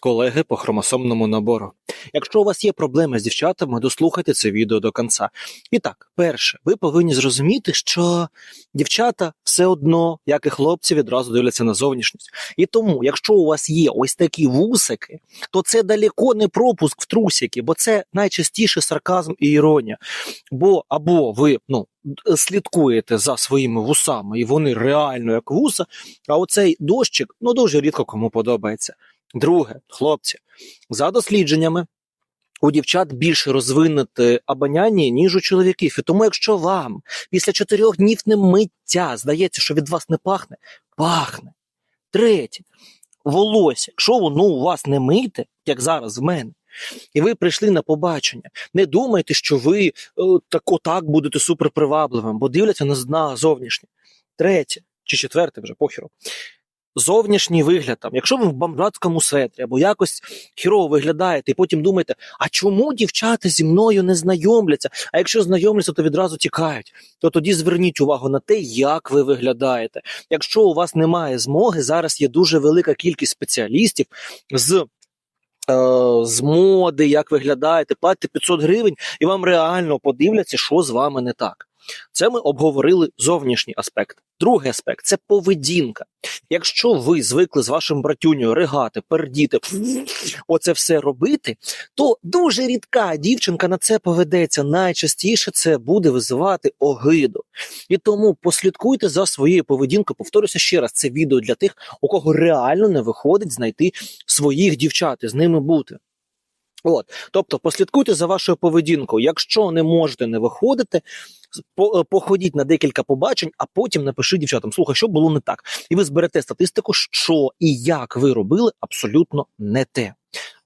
колеги по хромосомному набору. Якщо у вас є проблеми з дівчатами, дослухайте це відео до кінця. І так, перше, ви повинні зрозуміти, що дівчата все одно, як і хлопці, відразу дивляться на зовнішність. І тому, якщо у вас є ось такі вусики, то це далеко не пропуск в трусики, бо це найчастіше сарказм і іронія. Бо або ви ну, слідкуєте за своїми вусами, і вони реально як вуса, а оцей дощик ну дуже рідко кому подобається. Друге, хлопці, за дослідженнями. У дівчат більше розвинуте обоняння, ніж у чоловіків. І тому, якщо вам після чотирьох днів не миття здається, що від вас не пахне, пахне. Третє, волосся. Якщо воно у вас не мите, як зараз в мене, і ви прийшли на побачення, не думайте, що ви е, так отак будете суперпривабливим, бо дивляться на, зовнішнє. Третє чи четверте вже похеру. Зовнішній вигляд там, якщо ви в бомжатському светрі або якось хірово виглядаєте, і потім думаєте, а чому дівчата зі мною не знайомляться? А якщо знайомляться, то відразу тікають. То тоді зверніть увагу на те, як ви виглядаєте. Якщо у вас немає змоги, зараз є дуже велика кількість спеціалістів з. е, З моди, як виглядаєте, платите 500 гривень, і вам реально подивляться, що з вами не так. Це ми обговорили зовнішній аспект. Другий аспект це поведінка. Якщо ви звикли з вашим братюнею ригати, пердіти, оце все робити, то дуже рідка дівчинка на це поведеться. Найчастіше це буде визивати огиду. І тому послідкуйте за своєю поведінкою. Повторюся ще раз, це відео для тих, у кого реально не виходить знайти своїх дівчат і з ними бути. От, тобто, послідкуйте за вашою поведінкою. Якщо не можете не виходити, е, походіть на декілька побачень, а потім напишіть дівчатам, слухай, що було не так. І ви зберете статистику, що і як ви робили абсолютно не те.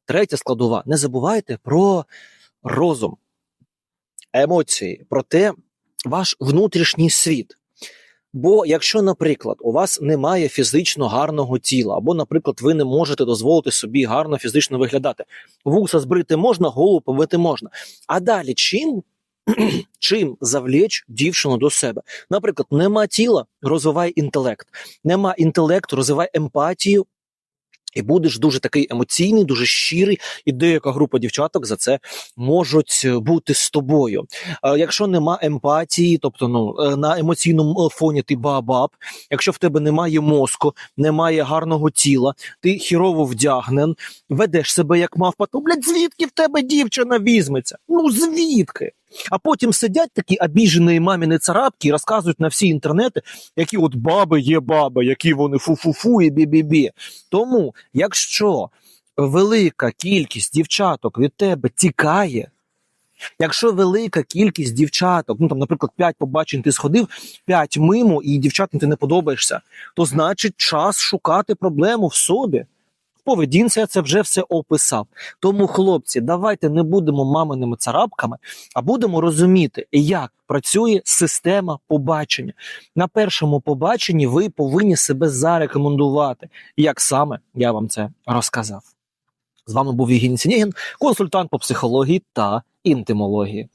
Третя складова: не забувайте про розум, емоції, про те, ваш внутрішній світ. Бо якщо, наприклад, у вас немає фізично гарного тіла, або, наприклад, ви не можете дозволити собі гарно фізично виглядати, вуса збрити можна, голову помити можна. А далі чим? Чим завлечь дівчину до себе? Наприклад, нема тіла, розвивай інтелект, нема інтелекту, розвивай емпатію, і будеш дуже такий емоційний, дуже щирий, і деяка група дівчаток за це можуть е, бути з тобою. Якщо нема емпатії, тобто ну е, на емоційному е, фоні ти бабаб, якщо в тебе немає мозку, немає гарного тіла, ти хірово вдягнен, ведеш себе як мавпа, то блядь, звідки в тебе дівчина візьметься? Ну звідки? А потім сидять такі обіжені маміни царапки і розказують на всі інтернети, які от баби є баби, які вони фу-фу-фу і бі-бі-бі. Тому, якщо велика кількість дівчаток від тебе тікає, якщо велика кількість дівчаток, ну там, наприклад, 5 побачень ти сходив, 5 мимо, і дівчатам ти не подобаєшся, то значить час шукати проблему в собі. Поведінці я це вже все описав. Тому, хлопці, давайте не будемо маминими царапками, а будемо розуміти, як працює система побачення. На першому побаченні ви повинні себе зарекомендувати. Як саме я вам це розказав. З вами був Євгеній Сінєгін, консультант по психології та інтимології.